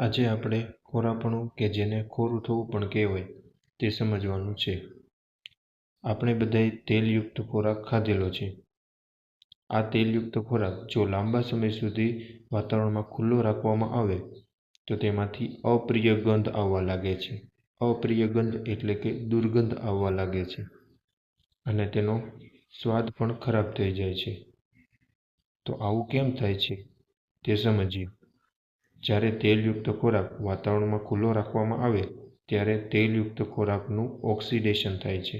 આજે આપણે ખોરાપણું કે જેને ખોરું થવું પણ કહેવાય, તે સમજવાનું છે. આપણે બધાએ તેલયુક્ત ખોરાક ખાધેલો છે. આ તેલયુક્ત ખોરાક જો લાંબા સમય સુધી વાતાવરણમાં ખુલ્લો રાખવામાં આવે, તો તેમાંથી અપ્રિય ગંધ આવવા લાગે છે. અપ્રિય ગંધ એટલે કે દુર્ગંધ આવવા લાગે છે. અને તેનો સ્વાદ પણ ખરાબ થઈ જાય છે. તો આવું કેમ થાય છે? તે સમજીએ. જ્યારે તેલયુક્ત ખોરાક વાતાવરણમાં ખુલ્લો રાખવામાં આવે, ત્યારે તેલયુક્ત ખોરાકનું ઓક્સિડેશન થાય છે.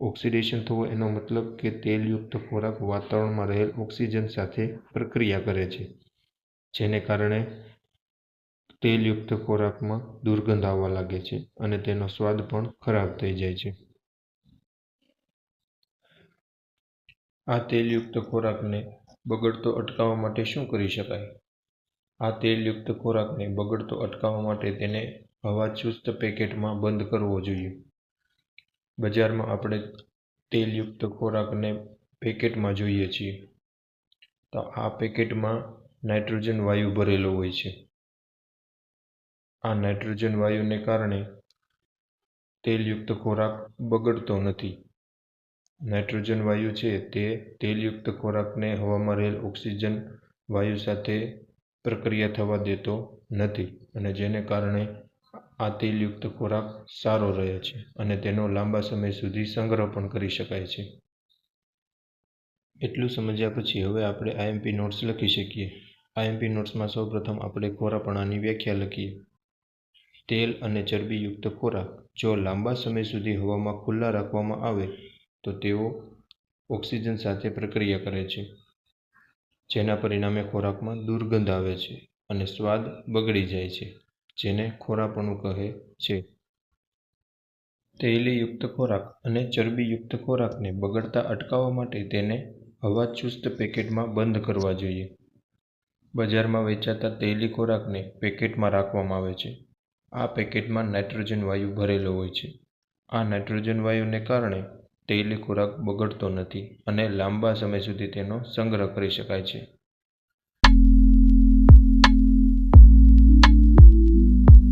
ઓક્સિડેશન થવો એનો મતલબ કે તેલયુક્ત ખોરાક વાતાવરણમાં રહેલ ઓક્સિજન સાથે પ્રક્રિયા કરે છે, જેને કારણે તેલયુક્ત ખોરાકમાં દુર્ગંધ આવવા લાગે છે અને તેનો સ્વાદ પણ ખરાબ થઈ જાય છે. આ તેલયુક્ત ખોરાકને બગડતો અટકાવવા માટે શું કરી શકાય? આ તેલયુક્ત ખોરાકને બગડતો અટકાવવા માટે તેને હવાચુસ્ત પેકેટમાં બંધ કરવો જોઈએ. બજારમાં આપણે તેલયુક્ત ખોરાકને પેકેટમાં જોઈએ છીએ. તો આ પેકેટમાં નાઇટ્રોજન વાયુ ભરેલો હોય છે. આ નાઇટ્રોજન વાયુને કારણે તેલયુક્ત ખોરાક બગડતો નથી. નાઇટ્રોજન વાયુ છે તે તેલયુક્ત ખોરાકને હવામાં રહેલ ઓક્સિજન વાયુ સાથે પ્રક્રિયા થવા દેતો નથી અને જેને કારણે આ તેલયુક્ત ખોરાક સારો રહે છે અને તેનો લાંબા સમય સુધી સંગ્રહ પણ કરી શકાય છે. એટલું સમજ્યા પછી હવે આપણે આઈએમપી નોટ્સ લખી શકીએ. આઈએમપી નોટ્સમાં સૌપ્રથમ આપણે ખોરાપણાની વ્યાખ્યા લખીએ. તેલ અને ચરબીયુક્ત ખોરાક જો લાંબા સમય સુધી હવામાં ખુલ્લા રાખવામાં આવે તો તેઓ ઓક્સિજન સાથે પ્રક્રિયા કરે છે. જેના પરિણામે ખોરાકમાં દુર્ગંધ આવે છે અને સ્વાદ બગડી જાય છે, જેને ખોરાપણું કહે છે. તેલીયુક્ત ખોરાક અને ચરબીયુક્ત ખોરાકને બગડતા અટકાવવા માટે તેને હવા ચુસ્ત પેકેટમાં બંધ કરવા જોઈએ. બજારમાં વેચાતા તેલી ખોરાકને પેકેટમાં રાખવામાં આવે છે. આ પેકેટમાં નાઇટ્રોજન વાયુ ભરેલો હોય છે. આ નાઇટ્રોજન વાયુને કારણે તેલી ખોરાક બગડતો નથી અને લાંબા સમય સુધી તેનો સંગ્રહ કરી શકાય છે.